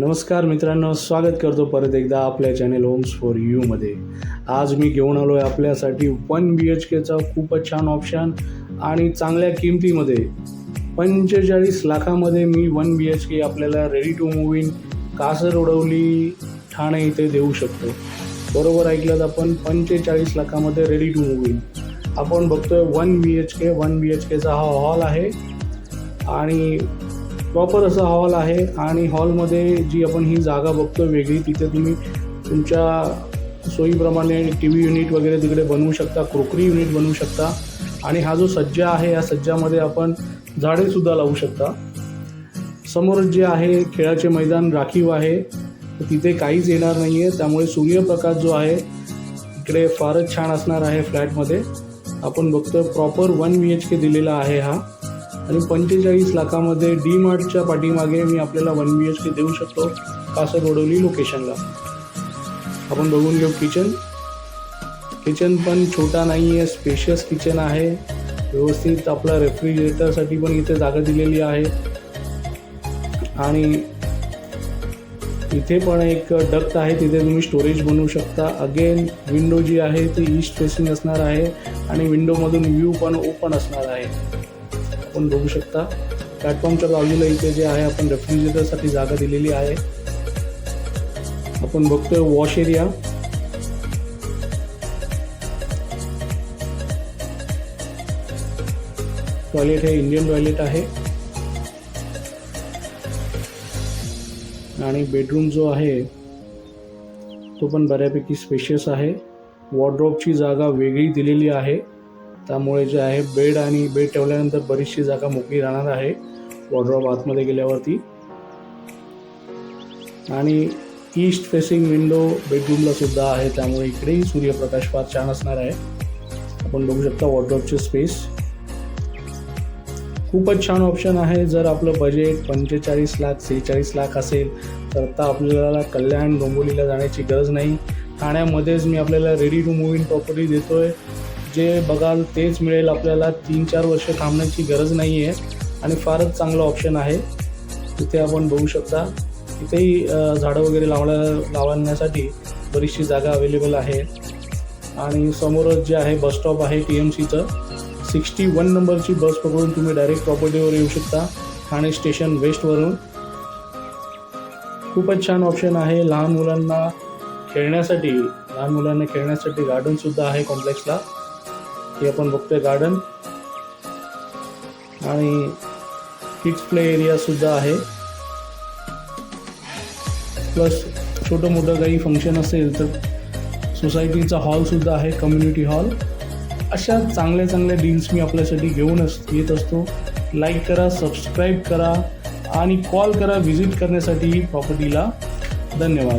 नमस्कार मित्रांनो स्वागत करतो परत एकदा आपल्या चॅनेल होम्स फॉर यूमध्ये आज मी घेऊन आलो आहे आपल्यासाठी वन बी एच केचा खूपच छान ऑप्शन आणि चांगल्या किमतीमध्ये पंचेचाळीस लाखामध्ये मी वन बी एच के आपल्याला ready to move in Kasar Wadavali Thane इथे देऊ शकतो. बरोबर ऐकलं आपण पंचेचाळीस लाखामध्ये रेडी टू मूव इन आपण बघतोय one B H K one B H केचा हा हॉल आहे. आणि प्रॉपर असा हॉल आहे आणि हॉलमध्ये जी आपण ही जागा बघतो वेगळी तिथे तुम्ही तुमच्या सोयीप्रमाणे टी व्ही युनिट वगैरे तिकडे बनवू शकता क्रोकरी युनिट बनवू शकता. आणि हा जो सज्जा आहे या सज्जामध्ये आपण झाडेसुद्धा लावू शकता. समोर जे आहे खेळाचे मैदान राखीव आहे. तिथे काहीच येणार नाही आहे त्यामुळे सूर्यप्रकाश जो आहे इकडे फारच छान असणार आहे फ्लॅटमध्ये. आपण बघतोय proper one B H K दिलेला आहे हा. आणि पंचेचाळीस लाखामध्ये डी मार्टच्या पाठीमागे मी आपल्याला वन बी एच के देऊ शकतो कासरवडोली लोकेशनला आपण बघून घेऊ किचन किचन पण छोटा नाही आहे स्पेशियस किचन आहे. व्यवस्थित आपला रेफ्रिजरेटरसाठी पण इथे जागा दिलेली आहे. आणि इथे पण एक डक्ट आहे तिथे तुम्ही स्टोरेज बनवू शकता. अगेन विंडो जी आहे ती ईस्ट फेसिंग असणार आहे. आणि विंडोमधून व्ह्यू पण ओपन असणार आहे. आपण बघू शकता. प्लॅटफॉर्मच्या बाजूला इथे जे आहे आपण रेफ्रिजरेटरसाठी जागा दिलेली आहे. आपण बघतोय वॉश एरिया टॉयलेट हे इंडियन टॉयलेट आहे. आणि बेडरूम जो आहे तो पण बऱ्यापैकी स्पेशियस आहे. वॉर्ड्रॉपची जागा वेगळी दिलेली आहे. त्यामुळे जे आहे बेड आणि बेड ठेवल्यानंतर बरीचशी जागा मोकळी राहणार आहे. वॉर्ड्रॉप आतमध्ये गेल्यावरती. आणि ईस्ट फेसिंग विंडो बेडरूमला सुद्धा आहे. त्यामुळे इकडेही सूर्यप्रकाश फार छान असणार आहे. आपण बघू शकता वॉर्ड्रॉपचे स्पेस खूपच छान ऑप्शन आहे. जर आपलं बजेट पंचेचाळीस लाख सेहेचाळीस लाख असेल तर आता आपल्याला कल्याण डोंबोलीला जाण्याची गरज नाही. ठाण्यामध्येच मी आपल्याला ready to move in property देतो आहे जे बघाल तेच मिळेल आपल्याला. तीन चार वर्ष थांबण्याची गरज नाही आहे आणि फारच चांगलं ऑप्शन आहे. तिथे आपण बघू शकता. तिथेही झाडं वगैरे लावण्या लावण्यासाठी बरीचशी जागा अवेलेबल आहे. आणि समोरच जे आहे बस स्टॉप आहे टी एम सीचं सिक्स्टी वन नंबरची बस पकडून तुम्ही डायरेक्ट प्रॉपर्टीवर येऊ शकता. ठाणे स्टेशन वेस्टवरून खूपच छान ऑप्शन आहे. लहान मुलांना खेळण्यासाठी लहान मुलांना खेळण्यासाठी गार्डनसुद्धा आहे कॉम्प्लेक्सला हे आपण बघतोय गार्डन आणि किड्स प्ले एरिया सुद्धा आहे. प्लस छोटं मोठं काही फंक्शन असेल तर सोसायटीचा हॉलसुद्धा आहे कम्युनिटी हॉल अशा चांगल्या चांगल्या डील्स मी आपल्यासाठी घेऊन अस येत असतो. लाईक करा सबस्क्राईब करा आणि कॉल करा व्हिजिट करण्यासाठी प्रॉपर्टीला धन्यवाद.